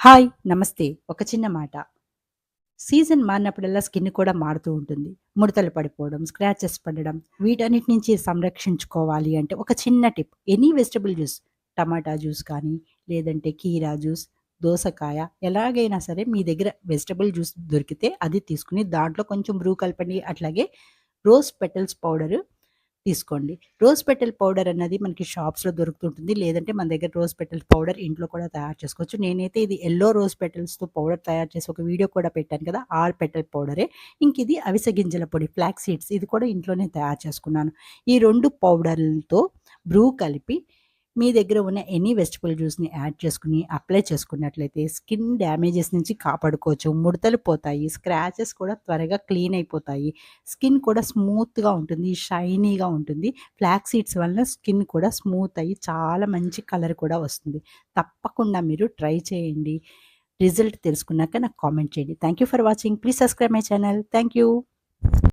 Hi నమస్తే. ఒక చిన్న మాట. సీజన్ మారినప్పుడల్లా స్కిన్ కూడా మారుతూ ఉంటుంది. ముడతలు పడిపోవడం స్క్రాచెస్ పడడం వీటన్నిటి నుంచి సంరక్షించుకోవాలి అంటే ఒక చిన్న టిప్. ఎనీ వెజిటబుల్ జ్యూస్ టమాటా జ్యూస్ కానీ లేదంటే కీరా జ్యూస్ దోసకాయ ఎలాగైనా సరే మీ దగ్గర వెజిటబుల్ జ్యూస్ దొరికితే అది తీసుకుని దాంట్లో కొంచెం బ్రూ కలపండి. అట్లాగే రోజ్ పెటల్స్ పౌడరు తీసుకోండి. రోజ్ పెటల్ పౌడర్ అన్నది మనకి షాప్స్లో దొరుకుతుంటుంది. లేదంటే మన దగ్గర రోజ్ పెటల్ పౌడర్ ఇంట్లో కూడా తయారు చేసుకోవచ్చు. నేనైతే ఇది ఎల్లో రోజ్ పెటల్స్తో పౌడర్ తయారు చేసి ఒక వీడియో కూడా పెట్టాను కదా ఆల్ పెటల్ పౌడరే. ఇంక ఇది అవిసె గింజల పొడి ఫ్లాక్ సీడ్స్ ఇది కూడా ఇంట్లోనే తయారు చేసుకున్నాను. ఈ రెండు పౌడర్లతో బ్రూ కలిపి మీ దగ్గర ఉన్న ఎనీ వెజిటబుల్ జ్యూస్ని యాడ్ చేసుకుని అప్లై చేసుకున్నట్లయితే స్కిన్ డ్యామేజెస్ నుంచి కాపాడుకోవచ్చు. ముడతలు పోతాయి స్క్రాచెస్ కూడా త్వరగా క్లీన్ అయిపోతాయి. స్కిన్ కూడా స్మూత్గా ఉంటుంది షైనీగా ఉంటుంది. ఫ్లాక్ సీడ్స్ వలన స్కిన్ కూడా స్మూత్ అయ్యి చాలా మంచి కలర్ కూడా వస్తుంది. తప్పకుండా మీరు ట్రై చేయండి. రిజల్ట్ తెలుసుకున్నాక నాకు కామెంట్ చేయండి. Thank you for watching. Please subscribe my channel. Thank you